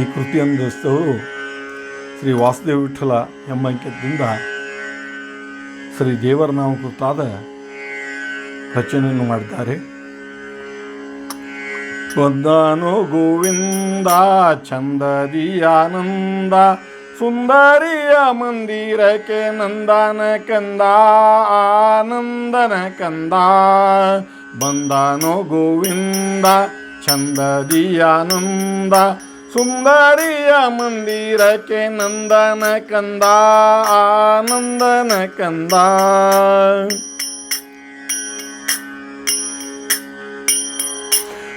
ಈ ಕೃತಿಯನ್ನು ಸ್ಥಳವು ಶ್ರೀ ವಾಸುದೇವ ವಿಠಲ ಎಂಬ ಅಂಕಿತದಿಂದ ಶ್ರೀ ದೇವರ ನಾಮಕೃತಾದ ರಚನೆಯನ್ನು ಮಾಡಿದ್ದಾರೆ. ಬಂದನು ಗೋವಿಂದ ಚಂದದಿ ಆನಂದ ಸುಂದರಿಯ ಮಂದಿರಕ್ಕೆ ನಂದನ ಕಂದ ಆನಂದನ ಕಂದ ಬಂದನು ಗೋವಿಂದ ಚಂದದಿ ಆನಂದ ಸುಂದರಿಯ ಮಂದಿರಕ್ಕೆ ನಂದನ ಕಂದ, ಆನಂದನ ಕಂದ.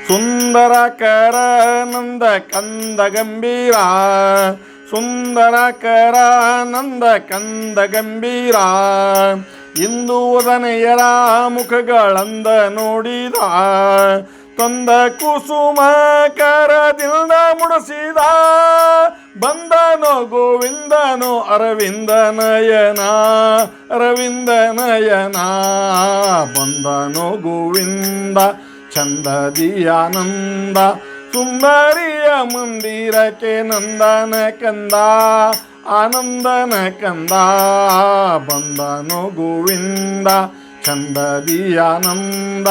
ಸುಂದರಕರ ನಂದ ಕಂದ ಗಂಭೀರ, ಸುಂದರಕರ ನಂದ ಕಂದ ಗಂಭೀರ. ಇಂದು ಮುಖಗಳಂದ ನೋಡಿದ ತಂದ ಕುಸುಮ ಕರದಿಂದ ಮುಡಿಸಿದ ಬಂದನೋ ಗೋವಿಂದನೋ ಅರವಿಂದ ನಯನ ಅರವಿಂದ ನಯನ. ಬಂದನು ಗೋವಿಂದ ಚಂದದಿ ಆನಂದ ಸುಂದರಿಯ ಮಂದಿರಕ್ಕೆ ನಂದನ ಕಂದ, ಆನಂದನ ಕಂದ. ಬಂದನು ಗೋವಿಂದ ಚಂದದಿ ಆನಂದ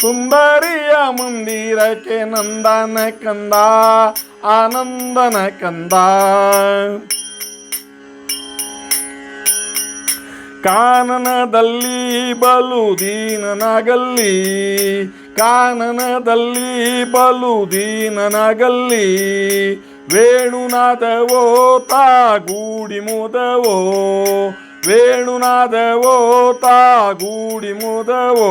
ಸುಂದರಿಯ ಮಂದಿರಕ್ಕೆ ನಂದನ ಕಂದ, ಆನಂದನ ಕಂದ. ಕಾನನದಲ್ಲಿ ಬಲು ದೀನನಾಗಲ್ಲಿ, ಕಾನನದಲ್ಲಿ ಬಲು ದೀನನಾಗಲ್ಲಿ, ವೇಣುನಾದವೋ ತಾಗೂಡಿ ಮುದವೋ, ವೇಣುನಾದವೋ ತಾಗೂಡಿ ಮುದವೋ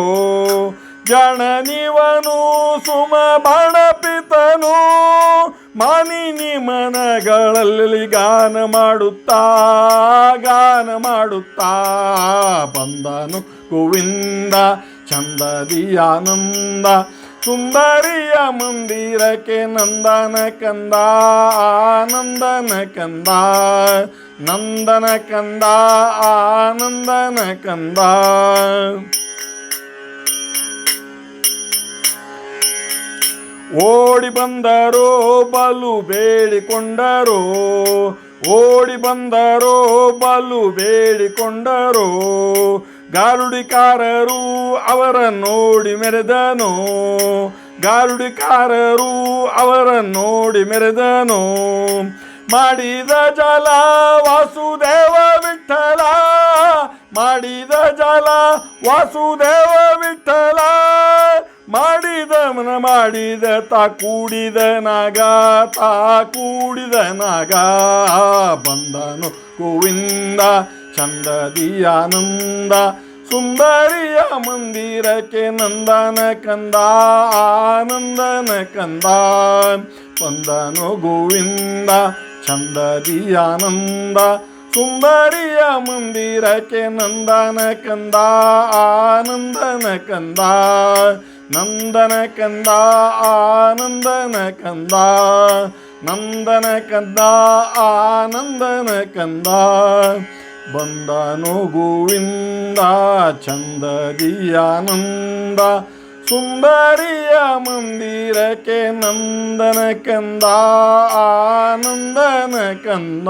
ಜನನಿವನು ಸುಮ ಬಣಪಿತನು. ಮಾನಿನಿ ಮನಗಳಲ್ಲಿ ಗಾನ ಮಾಡುತ್ತಾ ಗಾನ ಮಾಡುತ್ತಾ ಬಂದನು ಗೋವಿಂದ ಚಂದದಿ ಆನಂದ ಸುಂದರಿಯ ಮಂದಿರಕ್ಕೆ ನಂದನ ಕಂದ ಆನಂದನ ಕಂದ, ನಂದನ ಕಂದ ಆನಂದನ ಕಂದ. ಓಡಿ ಬಂದರೋ, ಬಲು ಬೇಡಿಕೊಂಡರೋ, ಓಡಿ ಬಂದರೋ, ಬಲು ಬೇಡಿಕೊಂಡರೋ, ಗಾರುಡಿಕಾರರು ಅವರ ನೋಡಿ ಮೆರೆದನೋ, ಗಾರುಡಿಕಾರರು ಅವರ ನೋಡಿ ಮೆರೆದನೋ, ಮಾಡಿದ ಜಲ ವಾಸುದೇವ ವಿಠಲ, ಮಾಡಿದ ಜಲ ವಾಸುದೇವ ವಿಠಲ ಮಾಡಿದ ಮನ ಮಾಡಿದ, ತಾ ಕೂಡಿದ ನಾಗ, ತಾ ಕೂಡಿದ ನಾಗ. ಬಂದನು ಗೋವಿಂದ ಚಂದದಿ ಆನಂದ ಸುಂದರಿಯ ಮಂದಿರಕ್ಕೆ ನಂದನ ಕಂದ, ಆನಂದನ ಕಂದ. ಬಂದನು ಗೋವಿಂದ ಚಂದದಿ ಆನಂದ ಸುಂದರಿಯ ಮಂದಿರಕ್ಕೆ ನಂದನ ಕಂದ, ಆನಂದನ ಕಂದ. ನಂದನ ಕಂದ ಆನಂದನ ಕಂದ ನಂದನ ಕಂದ ಆನಂದನ ಕಂದ ಬಂದನು ಗೋವಿಂದ ಚಂದದಿ ಆನಂದ ಸುಂದರಿಯ ಮಂದಿರಕ್ಕೆ ನಂದನ ಕಂದ ಆನಂದನ ಕಂದ